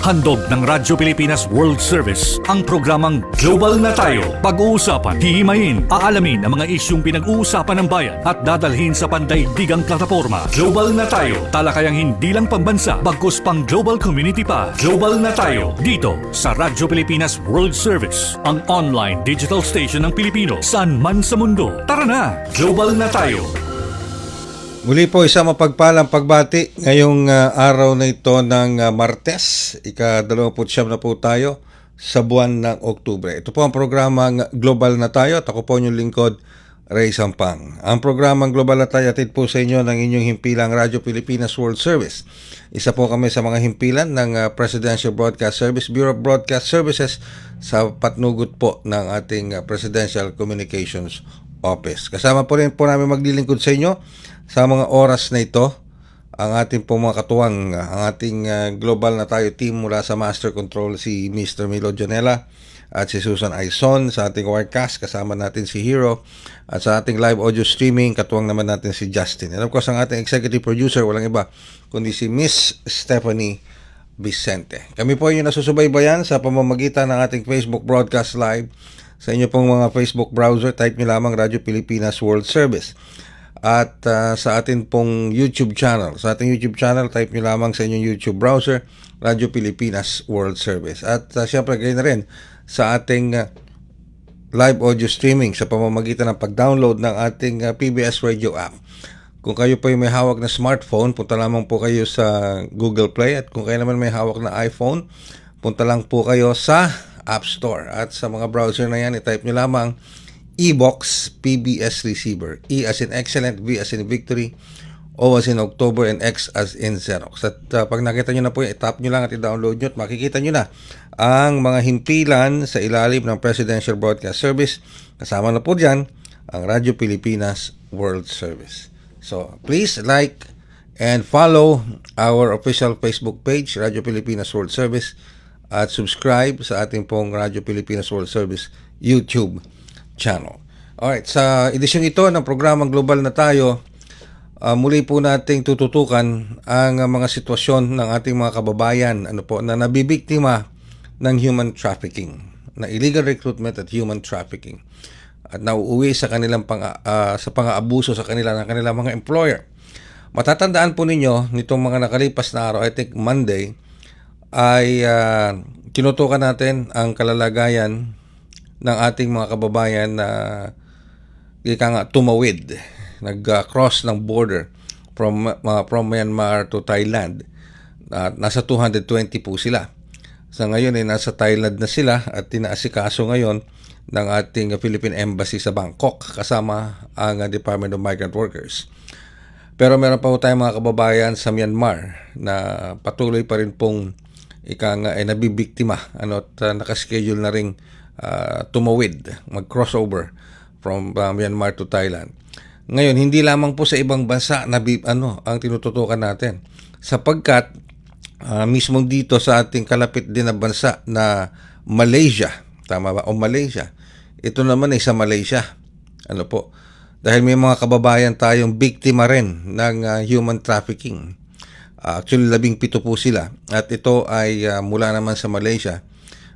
Handog ng Radyo Pilipinas World Service ang programang Global na Tayo. Pag-uusapan, hihimayin, aalamin ang mga isyong pinag-uusapan ng bayan at dadalhin sa pandaigdigang plataforma. Global na Tayo. Talakayang hindi lang pambansa, bagkus pang global community pa. Global na Tayo. Dito sa Radyo Pilipinas World Service, ang online digital station ng Pilipino saan man sa mundo. Tara na! Global na Tayo. Muli po isang mapagpalang pagbati ngayong ah, araw na ito ng ah, Martes, ika-29 na po tayo sa buwan ng Oktubre. Ito po ang programang Global na tayo at ako po inyong lingkod, Ray Sampang. Ang programang Global na tayo atid po sa inyo ng inyong himpilang Radyo Pilipinas World Service. Isa po kami sa mga himpilan ng ah, Presidential Broadcast Service, Bureau of Broadcast Services sa patnugot po ng ating ah, Presidential Communications Office. Kasama po rin po namin maglilingkod sa inyo sa mga oras na ito ang ating pong mga katuwang, ang ating uh, global na tayo team mula sa Master Control si Mr. Milo Janela at si Susan Aison sa ating webcast kasama natin si Hero at sa ating live audio streaming katuwang naman natin si Justin. And of course ang ating executive producer walang iba kundi si Miss Stephanie Vicente. Kami po yung nasusubaybayan sa pamamagitan ng ating Facebook broadcast live sa inyo pong mga Facebook browser, type nyo lamang Radyo Pilipinas World Service at uh, sa atin pong YouTube channel. Sa ating YouTube channel, type nyo lamang sa inyong YouTube browser, Radyo Pilipinas World Service. At uh, syempre, kayo na rin sa ating uh, live audio streaming sa pamamagitan ng pag-download ng ating uh, PBS Radio app. Kung kayo po may hawak na smartphone, punta lamang po kayo sa Google Play at kung kayo naman may hawak na iPhone, punta lang po kayo sa App Store. At sa mga browser na yan, i-type nyo lamang eBox PBS Receiver. E as in excellent, V as in victory, O as in October, and X as in Xerox. At uh, pag nakita nyo na po, i-tap nyo lang at i-download nyo at makikita nyo na ang mga himpilan sa ilalim ng Presidential Broadcast Service. Kasama na po dyan ang Radyo Pilipinas World Service. So, please like and follow our official Facebook page, Radyo Pilipinas World Service, at subscribe sa ating pong Radyo Pilipinas World Service YouTube channel. Alright, sa edisyong ito ng programang Global na tayo, uh, muli po nating tututukan ang mga sitwasyon ng ating mga kababayan ano po, na nabibiktima ng human trafficking, na illegal recruitment at human trafficking at nauuwi sa kanilang pang, uh, sa pang-aabuso sa kanila ng kanilang mga employer. Matatandaan po ninyo nitong mga nakalipas na araw, I think Monday, ay uh, tinutukan natin ang kalalagayan ng ating mga kababayan na ika nga tumawid, nag-cross ng border from uh, from Myanmar to Thailand. At nasa 220 po sila. Sa ngayon ay nasa Thailand na sila at tinaasikaso ngayon ng ating Philippine Embassy sa Bangkok kasama ang Department of Migrant Workers. Pero meron pa po tayong mga kababayan sa Myanmar na patuloy pa rin pong ika nga ay nabibiktima ano, at uh, nakaschedule na ring uh, tumawid, mag-crossover from uh, Myanmar to Thailand. Ngayon, hindi lamang po sa ibang bansa na ano, ang tinututukan natin. Sapagkat uh, mismo dito sa ating kalapit din na bansa na Malaysia, tama ba? O Malaysia. Ito naman ay sa Malaysia. Ano po? Dahil may mga kababayan tayong biktima rin ng uh, human trafficking. Uh, actually, labing pito po sila. At ito ay uh, mula naman sa Malaysia.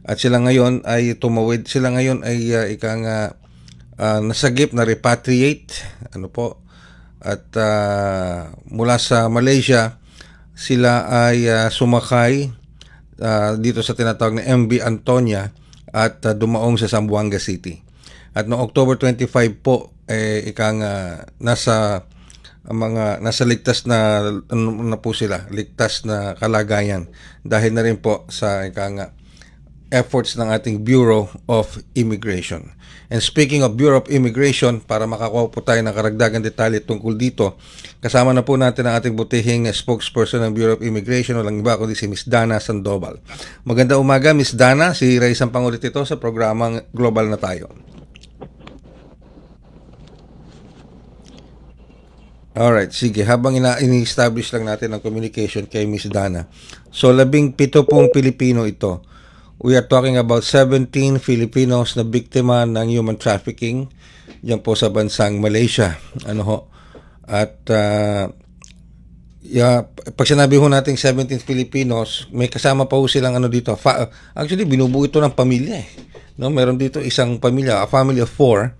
At sila ngayon ay tumawid, sila ngayon ay uh, ikang uh, uh, nasagip na repatriate, ano po, at uh, mula sa Malaysia, sila ay uh, sumakay uh, dito sa tinatawag na MB Antonia at uh, dumaong sa Zamboanga City. At noong October 25 po, eh, ikang uh, nasa mga nasa ligtas na ano na po sila, ligtas na kalagayan. Dahil na rin po sa ikang uh, efforts ng ating Bureau of Immigration. And speaking of Bureau of Immigration, para makakuha po tayo ng karagdagan detalye tungkol dito, kasama na po natin ang ating butihing spokesperson ng Bureau of Immigration, walang iba kundi si Miss Dana Sandoval. Maganda umaga, Miss Dana. Si Ray Sampangulit ito sa programang Global na Tayo. Alright, sige. Habang ini-establish lang natin ang communication kay Miss Dana. So, labing pito pong Pilipino ito. We are talking about 17 Filipinos na biktima ng human trafficking diyan po sa bansang Malaysia. Ano ho? At uh, yeah, pag sinabi ho nating 17 Filipinos, may kasama pa ho silang ano dito. Fa- actually, binubuo ito ng pamilya eh. No, meron dito isang pamilya, a family of four.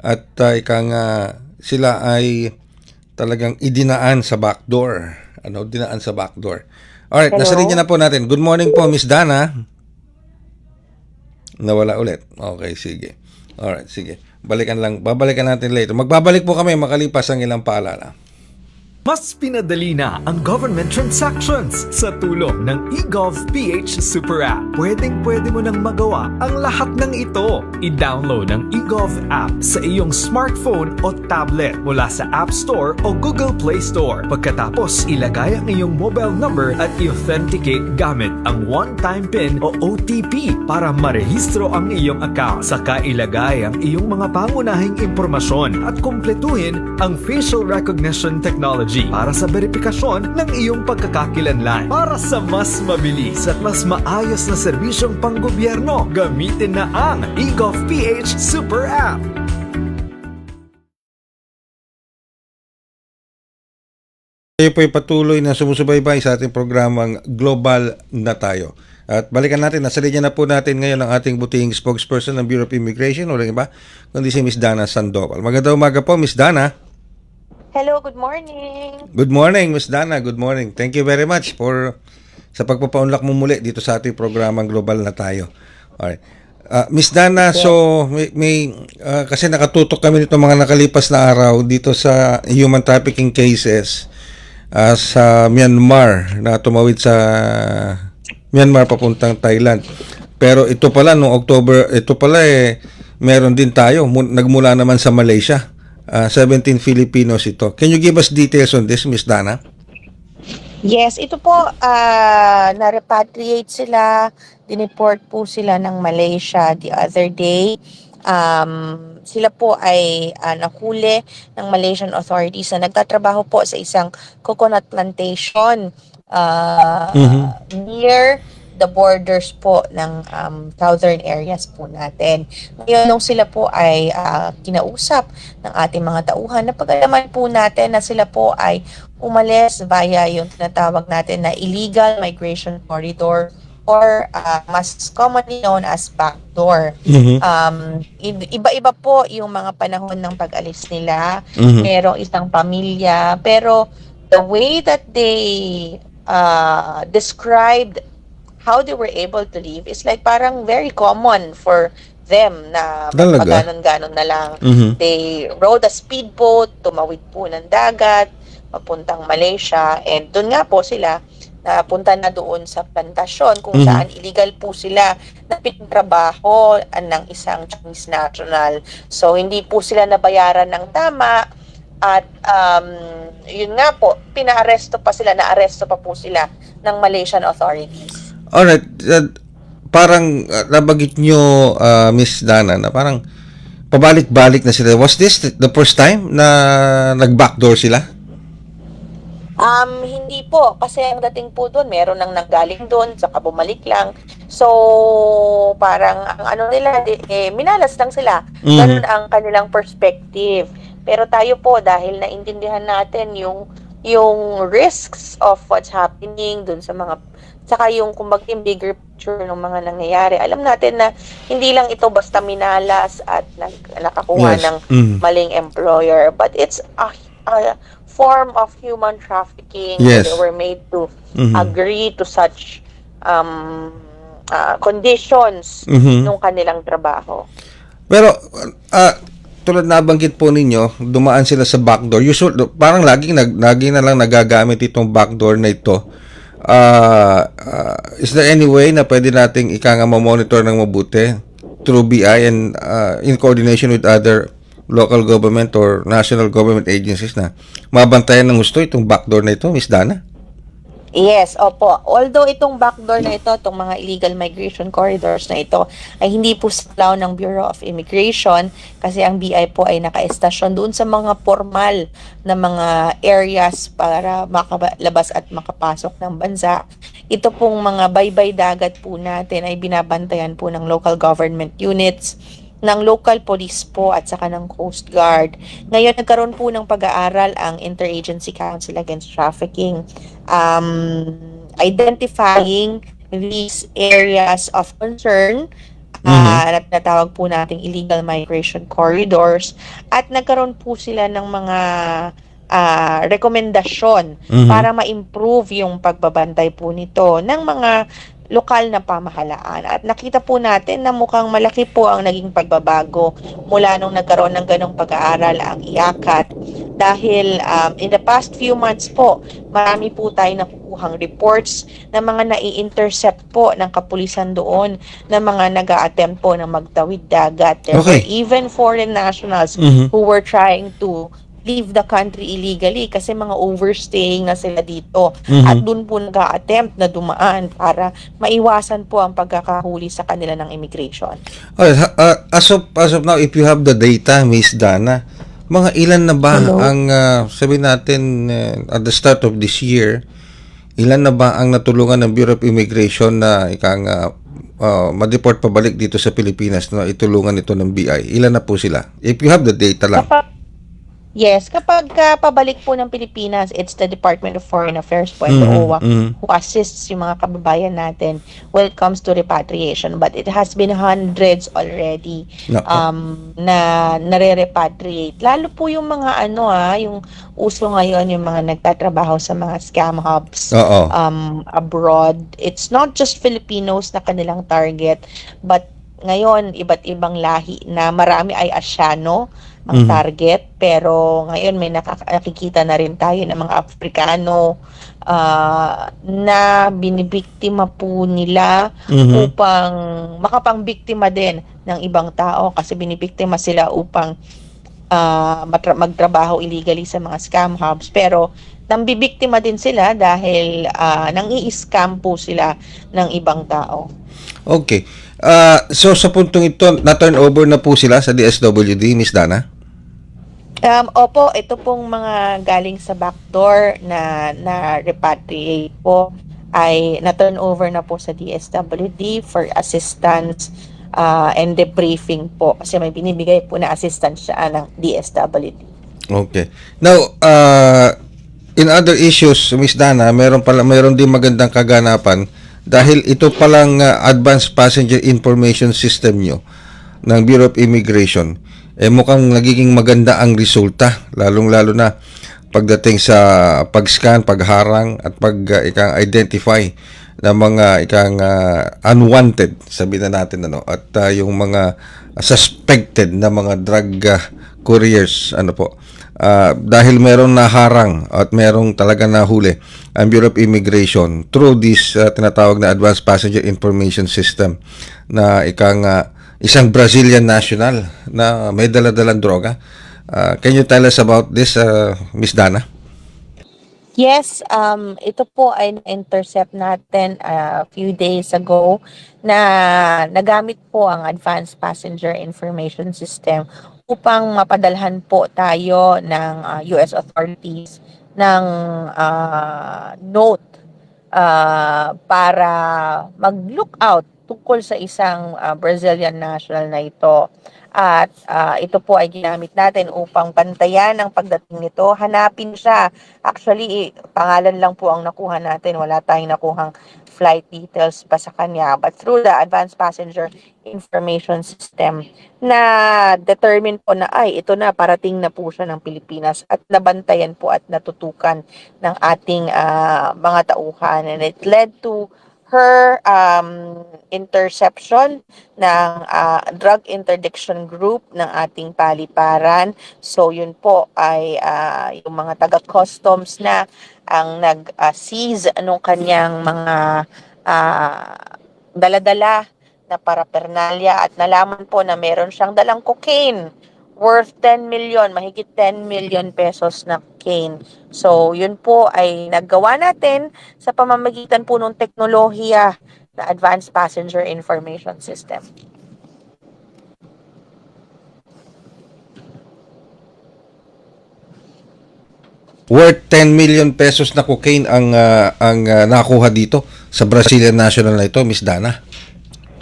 At uh, ika nga, sila ay talagang idinaan sa backdoor. Ano, dinaan sa backdoor. Alright, Hello? nasa linya na po natin. Good morning po, Miss Dana. Nawala ulit. Okay, sige. Alright, sige. Balikan lang. Babalikan natin later. Magbabalik po kami makalipas ang ilang paalala. Mas pinadali na ang government transactions sa tulong ng eGov PH Super App. Pwedeng pwede mo nang magawa ang lahat ng ito. I-download ang eGov app sa iyong smartphone o tablet mula sa App Store o Google Play Store. Pagkatapos, ilagay ang iyong mobile number at i-authenticate gamit ang one-time PIN o OTP para marehistro ang iyong account. Saka ilagay ang iyong mga pangunahing impormasyon at kumpletuhin ang facial recognition technology para sa verifikasyon ng iyong pagkakakilanlan. Para sa mas mabilis at mas maayos na serbisyong panggobyerno, gamitin na ang eGov PH Super App. Kayo po ay patuloy na sumusubaybay sa ating programang Global na tayo. At balikan natin, nasa linya na po natin ngayon ang ating butihing spokesperson ng Bureau of Immigration, walang iba, kundi si Miss Dana Sandoval. Magandang umaga po, Miss Dana. Hello, good morning. Good morning, Miss Dana. Good morning. Thank you very much for sa pagpapaunlak mo muli dito sa ating programang Global na tayo. Alright. Ah, Miss Dana, so may, may ah, kasi nakatutok kami nito mga nakalipas na araw dito sa human trafficking cases ah, sa Myanmar na tumawid sa Myanmar papuntang Thailand. Pero ito pala noong October, ito pala eh meron din tayo mu- nagmula naman sa Malaysia. Ah, 17 Filipinos ito. Can you give us details on this, Miss Dana? Yes, ito po, ah, na-repatriate sila, dineport po sila ng Malaysia the other day. Um, sila po ay ah, nahuli ng Malaysian authorities na nagtatrabaho po sa isang coconut plantation ah, near the borders po ng um, southern areas po natin. Ngayon, nung sila po ay ah, kinausap ng ating mga tauhan, napag-alaman po natin na sila po ay umalis via yung tinatawag natin na illegal migration corridor or ah, mas commonly known as backdoor. Um, i- iba-iba po yung mga panahon ng pag-alis nila. Mhm. Merong isang pamilya. Pero the way that they uh, described how they were able to leave is like parang very common for them na Talaga? ganon na lang. Mhm. They rode a speedboat, tumawid po ng dagat, papuntang Malaysia, and doon nga po sila napunta na doon sa plantasyon kung Mhm. saan illegal po sila na pinrabaho ng isang Chinese national. So, hindi po sila nabayaran ng tama at um, yun nga po, pinaaresto pa sila, naaresto pa po sila ng Malaysian authorities. Alright, uh, parang uh, nabagit nyo, uh, Miss Dana, na parang pabalik-balik na sila. Was this the first time na nag-backdoor sila? Um, hindi po. Kasi ang dating po doon, meron nang nanggaling doon, saka bumalik lang. So, parang ang ano nila, di- eh, minalas lang sila. Mhm. Ganun ang kanilang perspective. Pero tayo po, dahil naintindihan natin yung yung risks of what's happening doon sa mga saka yung kumbaga yung bigger picture ng mga nangyayari. Alam natin na hindi lang ito basta minalas at nag, nakakuha Yes. ng Mhm. maling employer, but it's a, a form of human trafficking. Yes. They were made to Mhm. agree to such um, uh, conditions Mhm. nung kanilang trabaho. Pero, uh, tulad na banggit po ninyo, dumaan sila sa backdoor. Usual, parang laging, nag, laging na lang nagagamit itong backdoor na ito. Uh, uh, is there any way na pwede nating ika nga monitor ng mabuti through BI and uh, in coordination with other local government or national government agencies na mabantayan ng gusto itong backdoor na ito, Miss Dana? Yes, opo. Although itong backdoor na ito, itong mga illegal migration corridors na ito, ay hindi po sa ng Bureau of Immigration kasi ang BI po ay nakaestasyon doon sa mga formal na mga areas para makalabas at makapasok ng bansa. Ito pong mga baybay dagat po natin ay binabantayan po ng local government units ng local police po at saka ng Coast Guard. Ngayon, nagkaroon po ng pag-aaral ang Interagency Council Against Trafficking, um, identifying these areas of concern ah, na tinatawag po nating illegal migration corridors at nagkaroon po sila ng mga ah, rekomendasyon Mhm. para ma-improve yung pagbabantay po nito ng mga lokal na pamahalaan. At nakita po natin na mukhang malaki po ang naging pagbabago mula nung nagkaroon ng ganong pag-aaral ang IACAT. Dahil um, in the past few months po, marami po tayo nakukuhang reports na mga nai-intercept po ng kapulisan doon na mga nag attempt po na magtawid dagat. Okay. even foreign nationals Mhm. who were trying to leave the country illegally kasi mga overstaying na sila dito. Mhm. At doon po nag-attempt na dumaan para maiwasan po ang pagkakahuli sa kanila ng immigration. Alright, ha- uh, as of as of now, if you have the data, Miss Dana, mga ilan na ba Hello? ang uh, sabi natin uh, at the start of this year, ilan na ba ang natulungan ng Bureau of Immigration na ikang uh, uh, ma-deport pabalik dito sa Pilipinas na itulungan ito ng BI? Ilan na po sila? If you have the data lang. Kapag Yes, kapag ka pabalik po ng Pilipinas, it's the Department of Foreign Affairs po the Mhm, OWA mhm. who assists yung mga kababayan natin when it comes to repatriation. But it has been hundreds already Nako. um, na nare-repatriate. Lalo po yung mga ano ah, yung uso ngayon, yung mga nagtatrabaho sa mga scam hubs um, abroad. It's not just Filipinos na kanilang target, but ngayon, iba't ibang lahi na marami ay Asyano ang Mhm. target. Pero ngayon may nakaka- nakikita na rin tayo ng mga Afrikano ah, na binibiktima po nila Mhm. upang makapangbiktima din ng ibang tao kasi binibiktima sila upang matra- magtrabaho illegally sa mga scam hubs pero nambibiktima din sila dahil ah, nang i-scam po sila ng ibang tao. Okay. Uh, so sa puntong ito, na-turn over na po sila sa DSWD, Miss Dana? Um, opo, ito pong mga galing sa backdoor na na repatriate po ay na-turn over na po sa DSWD for assistance ah, and debriefing po kasi may binibigay po na assistance siya ng DSWD. Okay. Now, uh, in other issues, Miss Dana, meron pala meron din magandang kaganapan dahil ito palang uh, Advanced Passenger Information System nyo ng Bureau of Immigration. Eh mukhang nagiging maganda ang resulta, lalong-lalo na pagdating sa pag-scan, pagharang at pag uh, ikang identify ng mga ikang uh, unwanted, sabi na natin ano, at uh, yung mga suspected na mga drug uh, couriers ano po. Ah, dahil merong naharang at merong talaga nahuli ang Bureau of Immigration through this uh, tinatawag na Advanced Passenger Information System na ikang uh, isang Brazilian national na may daladalang droga. Ah, can you tell us about this, uh, Miss Dana? Yes, um, ito po ay intercept natin a few days ago na nagamit po ang Advanced Passenger Information System upang mapadalhan po tayo ng uh, US authorities ng uh, note uh, para mag-look out tungkol sa isang uh, Brazilian national na ito. At uh, ito po ay ginamit natin upang bantayan ang pagdating nito. Hanapin siya. Actually, eh, pangalan lang po ang nakuha natin. Wala tayong nakuhang flight details pa sa kanya. But through the Advanced Passenger Information System, na determine po na ay ito na parating na po siya ng Pilipinas at nabantayan po at natutukan ng ating ah, mga tauhan. And it led to her um, interception ng ah, drug interdiction group ng ating paliparan. So yun po ay ah, yung mga taga-customs na ang nag-seize nung kanyang mga ah, daladala na parapernalya at nalaman po na meron siyang dalang cocaine worth 10 million, mahigit 10 million pesos na cocaine. So, yun po ay naggawa natin sa pamamagitan po ng teknolohiya na Advanced Passenger Information System. Worth 10 million pesos na cocaine ang uh, ang uh, nakuha dito sa Brazilian national na ito, Miss Dana.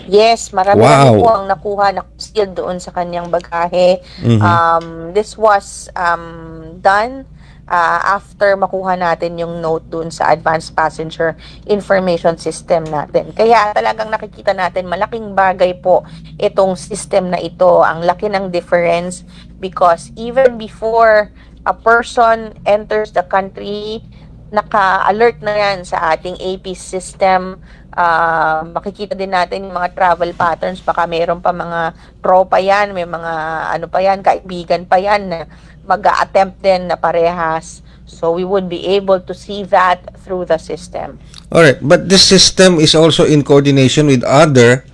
Yes, marami Wow. po ang nakuha na concealed doon sa kanyang bagahe. Um, this was um, done uh, after makuha natin yung note doon sa advanced passenger information system natin. Kaya talagang nakikita natin malaking bagay po itong system na ito. Ang laki ng difference because even before a person enters the country, naka-alert na yan sa ating AP system. Ah, makikita din natin yung mga travel patterns. Baka mayroon pa mga tropa yan, may mga ano pa yan, kaibigan pa yan na mag attempt din na parehas. So we would be able to see that through the system. Alright, but this system is also in coordination with other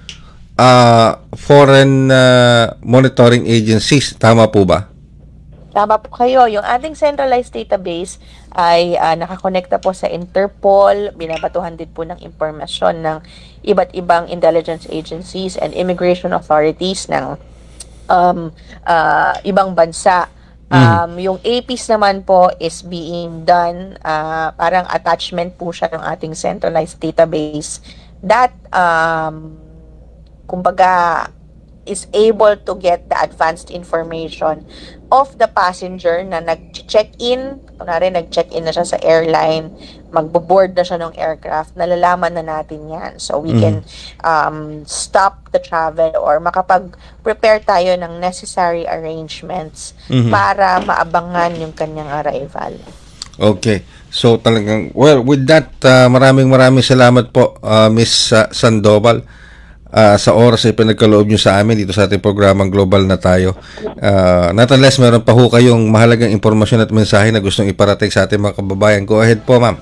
uh, foreign uh, monitoring agencies. Tama po ba? Tama po kayo. Yung ating centralized database ay uh, nakakonekta po sa Interpol. Binabatuhan din po ng impormasyon ng iba't ibang intelligence agencies and immigration authorities ng um, uh, ibang bansa. Um, Yung APIS naman po is being done, uh, parang attachment po siya ng ating centralized database that um, kumbaga is able to get the advanced information of the passenger na nag-check-in, kunwari nag-check-in na siya sa airline, magbo-board na siya ng aircraft, nalalaman na natin yan. So we can um, stop the travel or makapag-prepare tayo ng necessary arrangements para maabangan yung kanyang arrival. Okay. So talagang, well, with that, uh, maraming maraming salamat po, uh, Miss uh, Sandoval, uh, sa oras ay pinagkaloob nyo sa amin dito sa ating programang Global na tayo. Uh, nonetheless, meron pa ho kayong mahalagang impormasyon at mensahe na gustong iparating sa ating mga kababayan. Go ahead po, ma'am.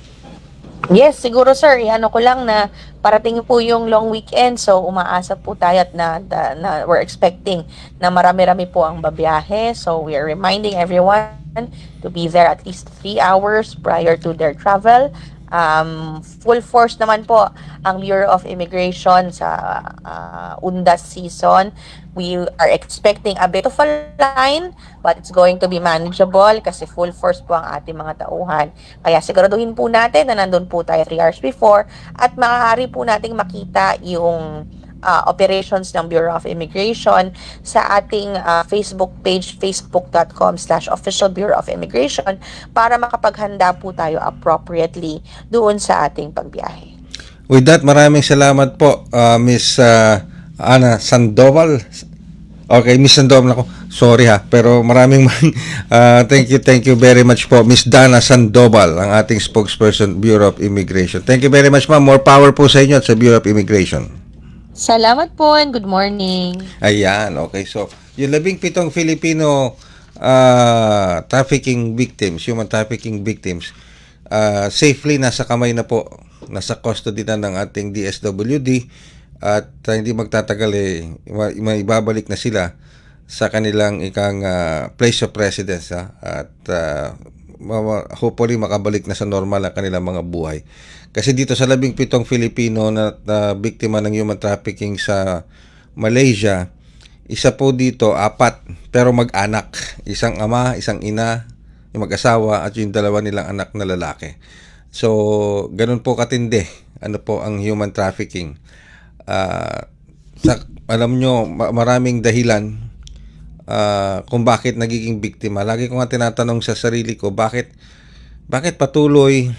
Yes, siguro sir, ano ko lang na parating po yung long weekend so umaasa po tayo at na, na, na we're expecting na marami-rami po ang babiyahe. So we are reminding everyone to be there at least 3 hours prior to their travel. Um, full force naman po ang Bureau of Immigration sa uh, Undas season. We are expecting a bit of a line but it's going to be manageable kasi full force po ang ating mga tauhan. Kaya siguraduhin po natin na nandun po tayo 3 hours before at maaari po nating makita yung uh, operations ng Bureau of Immigration sa ating uh, Facebook page facebook.com slash official Bureau of Immigration para makapaghanda po tayo appropriately doon sa ating pagbiyahe. With that, maraming salamat po, uh, Miss uh, Ana Sandoval. Okay, Miss Sandoval ako. Sorry ha, pero maraming uh, thank you, thank you very much po, Miss Dana Sandoval, ang ating spokesperson, Bureau of Immigration. Thank you very much, ma'am. More power po sa inyo at sa Bureau of Immigration. Salamat po and good morning. Ayan, okay. So, yung labing pitong Filipino uh, trafficking victims, human trafficking victims, uh, safely nasa kamay na po, nasa custody na ng ating DSWD at uh, hindi magtatagal eh, ma- maibabalik na sila sa kanilang ikang uh, place of residence ha? at uh, hopefully makabalik na sa normal ang kanilang mga buhay. Kasi dito sa labing pitong Filipino na, na biktima ng human trafficking sa Malaysia, isa po dito, apat, pero mag-anak. Isang ama, isang ina, yung mag-asawa, at yung dalawa nilang anak na lalaki. So, ganun po katindi. Ano po ang human trafficking. Ah, sa, alam nyo, ma- maraming dahilan ah, kung bakit nagiging biktima. Lagi ko nga tinatanong sa sarili ko, bakit bakit patuloy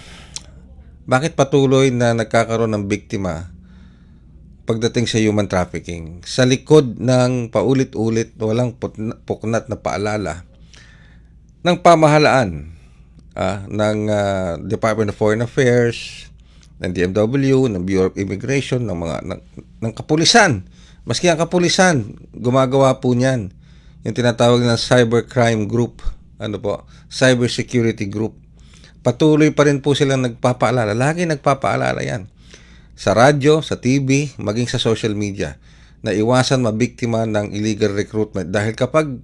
bakit patuloy na nagkakaroon ng biktima pagdating sa human trafficking? Sa likod ng paulit-ulit, walang puknat na paalala ng pamahalaan ah, ng ah, Department of Foreign Affairs, ng DMW, ng Bureau of Immigration, ng mga ng, ng kapulisan. Maski ang kapulisan, gumagawa po niyan. Yung tinatawag ng cybercrime group, ano po, cybersecurity group. Patuloy pa rin po silang nagpapaalala. Lagi nagpapaalala yan. Sa radyo, sa TV, maging sa social media na iwasan mabiktima ng illegal recruitment. Dahil kapag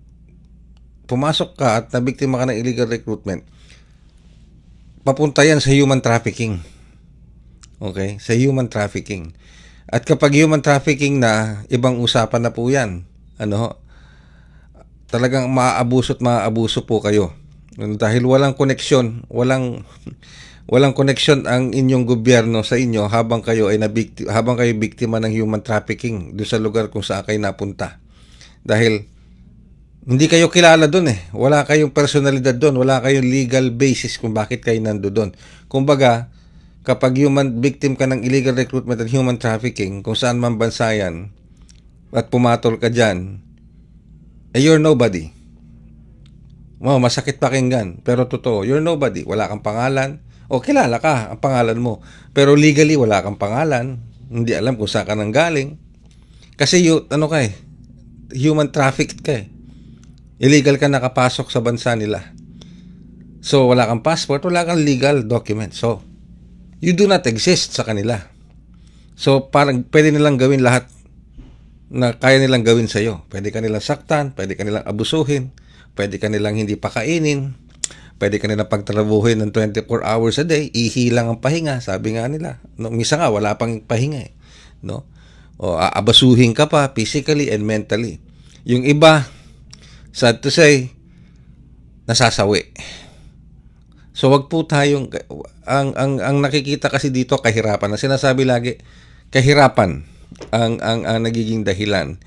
pumasok ka at nabiktima ka ng illegal recruitment, papunta yan sa human trafficking. Okay? Sa human trafficking. At kapag human trafficking na, ibang usapan na po yan. Ano? Talagang maaabuso at maaabuso po kayo. Dahil walang koneksyon, walang walang koneksyon ang inyong gobyerno sa inyo habang kayo ay nabikti, habang kayo biktima ng human trafficking doon sa lugar kung saan kayo napunta. Dahil hindi kayo kilala doon eh. Wala kayong personalidad doon. Wala kayong legal basis kung bakit kayo nando doon. Kumbaga, kapag human victim ka ng illegal recruitment at human trafficking, kung saan man bansa yan, at pumatol ka dyan, eh you're nobody. Wow, masakit pakinggan. Pero totoo, you're nobody. Wala kang pangalan. O kilala ka, ang pangalan mo. Pero legally, wala kang pangalan. Hindi alam kung saan ka nang galing. Kasi you, ano ka eh, human trafficked ka eh. Illegal ka nakapasok sa bansa nila. So, wala kang passport, wala kang legal document. So, you do not exist sa kanila. So, parang pwede nilang gawin lahat na kaya nilang gawin sa iyo. Pwede ka nilang saktan, pwede ka nilang abusuhin, pwede ka nilang hindi pakainin, pwede ka nilang pagtrabuhin ng 24 hours a day, ihi lang ang pahinga, sabi nga nila. No, misa nga, wala pang pahinga eh. No? O aabasuhin ka pa physically and mentally. Yung iba, sad to say, nasasawi. So wag po tayong ang ang ang nakikita kasi dito kahirapan. Ang sinasabi lagi kahirapan ang ang, ang nagiging dahilan.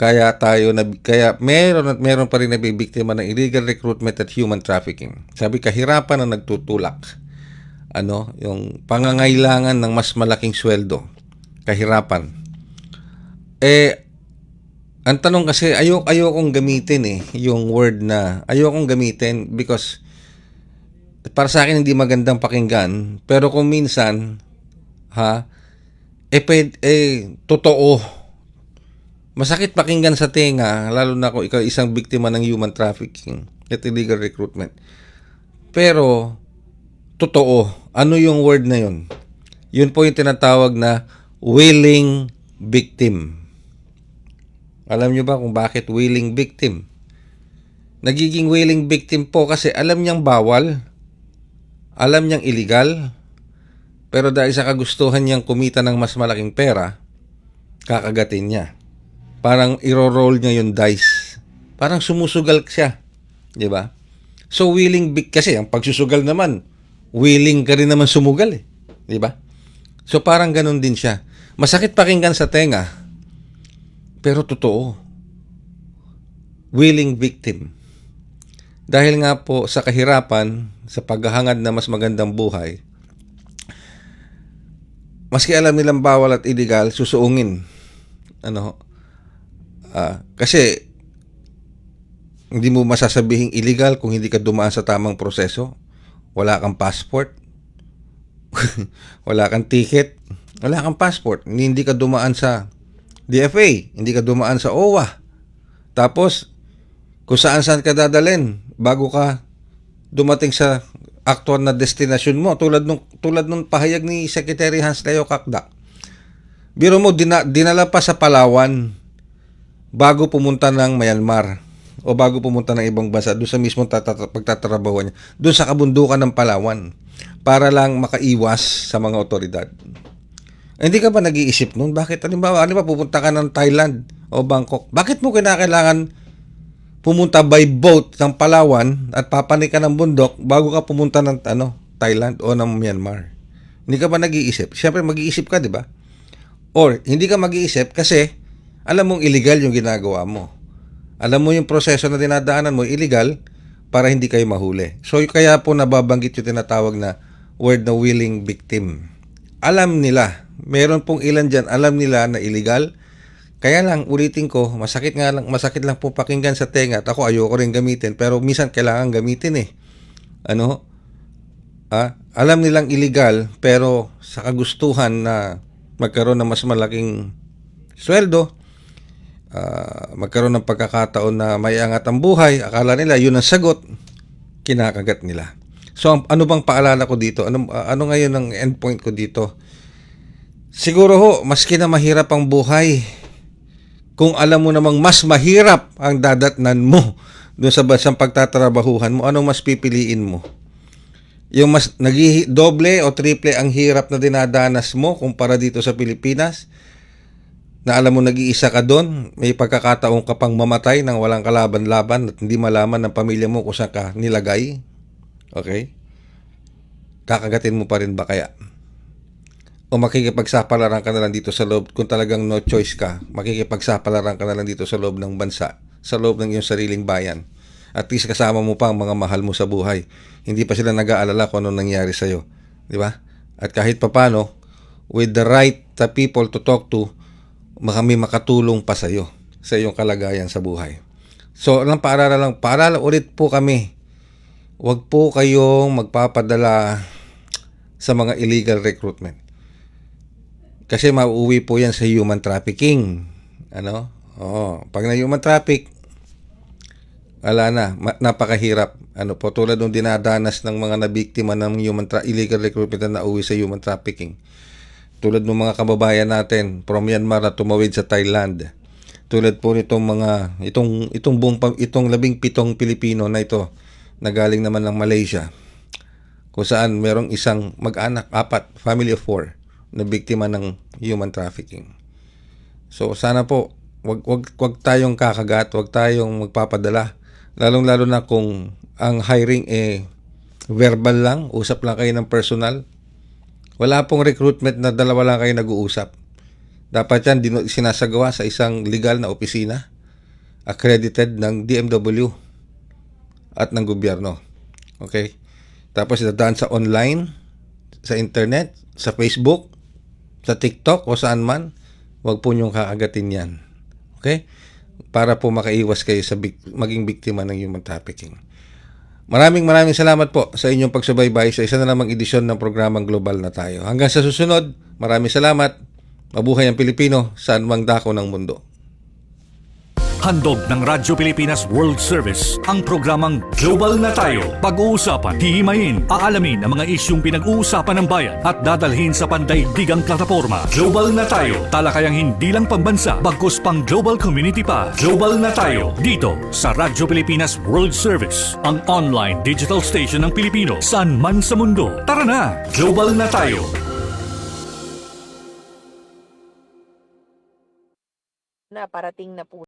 Kaya tayo na kaya meron at meron pa rin nabibiktima ng illegal recruitment at human trafficking. Sabi kahirapan ang nagtutulak. Ano, yung pangangailangan ng mas malaking sweldo. Kahirapan. Eh ang tanong kasi ayok ayokong gamitin eh yung word na ayokong gamitin because para sa akin hindi magandang pakinggan pero kung minsan ha eh, pwed, eh totoo. Masakit pakinggan sa tenga lalo na kung ikaw isang biktima ng human trafficking at illegal recruitment. Pero totoo. Ano yung word na yun? Yun po yung tinatawag na willing victim. Alam nyo ba kung bakit willing victim? Nagiging willing victim po kasi alam niyang bawal. Alam niyang illegal, pero dahil sa kagustuhan niyang kumita ng mas malaking pera, kakagatin niya. Parang iro-roll niya yung dice. Parang sumusugal siya. Di ba? So willing big kasi ang pagsusugal naman, willing ka rin naman sumugal eh. Di ba? So parang ganun din siya. Masakit pakinggan sa tenga, pero totoo. Willing victim. Dahil nga po sa kahirapan, sa paghahangad na mas magandang buhay, maski alam nilang bawal at illegal, susuungin. Ano? ah, kasi hindi mo masasabihing illegal kung hindi ka dumaan sa tamang proseso. Wala kang passport. wala kang ticket. Wala kang passport. Hindi, hindi ka dumaan sa DFA. Hindi ka dumaan sa OWA. Tapos, kung saan saan ka dadalhin bago ka dumating sa actual na destination mo tulad nung tulad nung pahayag ni Secretary Hans Leo Kakda. Biro mo dina, dinala pa sa Palawan bago pumunta ng Myanmar o bago pumunta ng ibang bansa doon sa mismong pagtatrabaho niya doon sa kabundukan ng Palawan para lang makaiwas sa mga otoridad. Hindi ka ba nag-iisip nun? Bakit? Halimbawa, halimbawa pupunta ka ng Thailand o Bangkok. Bakit mo kinakailangan pumunta by boat ng Palawan at papanik ka ng bundok bago ka pumunta ng ano, Thailand o ng Myanmar. Hindi ka ba nag-iisip? Siyempre mag-iisip ka, di ba? Or hindi ka mag-iisip kasi alam mong illegal yung ginagawa mo. Alam mo yung proseso na dinadaanan mo illegal para hindi kayo mahuli. So kaya po nababanggit yung tinatawag na word na willing victim. Alam nila, meron pong ilan dyan, alam nila na illegal, kaya lang, ulitin ko, masakit nga lang, masakit lang po pakinggan sa tenga at ako ayoko rin gamitin, pero minsan kailangan gamitin eh. Ano? Ah, alam nilang illegal, pero sa kagustuhan na magkaroon ng mas malaking sweldo, ah, magkaroon ng pagkakataon na may angat ang buhay, akala nila yun ang sagot, kinakagat nila. So, ano bang paalala ko dito? Ano, ano ngayon ang endpoint ko dito? Siguro ho, maski na mahirap ang buhay, kung alam mo namang mas mahirap ang dadatnan mo doon sa bansang pagtatrabahuhan mo, anong mas pipiliin mo? Yung mas naghi doble o triple ang hirap na dinadanas mo kumpara dito sa Pilipinas, na alam mo nag-iisa ka doon, may pagkakataon ka pang mamatay nang walang kalaban-laban at hindi malaman ng pamilya mo kung saan ka nilagay. Okay? Kakagatin mo pa rin ba kaya? O makikipagsapalaran ka na lang dito sa loob kung talagang no choice ka makikipagsapalaran ka na lang dito sa loob ng bansa sa loob ng iyong sariling bayan. At least kasama mo pa ang mga mahal mo sa buhay. Hindi pa sila nag-aalala kung ano nangyari sa'yo. Di ba? At kahit papano with the right uh, people to talk to kami makatulong pa sa iyo sa iyong kalagayan sa buhay. So lang paalala lang paalala ulit po kami. Huwag po kayong magpapadala sa mga illegal recruitment. Kasi mauuwi po yan sa human trafficking. Ano? Oo. Pag na human traffic, wala na. Napakahirap. Ano po, tulad ng dinadanas ng mga nabiktima ng human tra- illegal recruitment na nauwi sa human trafficking. Tulad ng mga kababayan natin from Myanmar na tumawid sa Thailand. Tulad po nitong mga itong itong buong itong labing pitong Pilipino na ito na galing naman ng Malaysia kung saan merong isang mag-anak, apat, family of four na biktima ng human trafficking. So sana po wag wag wag tayong kakagat, wag tayong magpapadala. Lalong-lalo na kung ang hiring eh verbal lang, usap lang kayo ng personal. Wala pong recruitment na dalawa lang kayo nag-uusap. Dapat yan dino- sinasagawa sa isang legal na opisina accredited ng DMW at ng gobyerno. Okay? Tapos dadaan sa online, sa internet, sa Facebook, sa TikTok o saan man, wag po niyong kakagatin yan. Okay? Para po makaiwas kayo sa bik- maging biktima ng human trafficking. Maraming maraming salamat po sa inyong pagsubaybay sa isa na namang edisyon ng programang Global na tayo. Hanggang sa susunod, maraming salamat. Mabuhay ang Pilipino saan mang dako ng mundo. Handog ng Radyo Pilipinas World Service ang programang Global na Tayo. Pag-uusapan, hihimayin, aalamin ang mga isyong pinag-uusapan ng bayan at dadalhin sa pandaigdigang plataforma. Global na Tayo. Talakayang hindi lang pambansa, bagkus pang global community pa. Global na Tayo. Dito sa Radyo Pilipinas World Service, ang online digital station ng Pilipino saan man sa mundo. Tara na! Global na Tayo. Na parating na po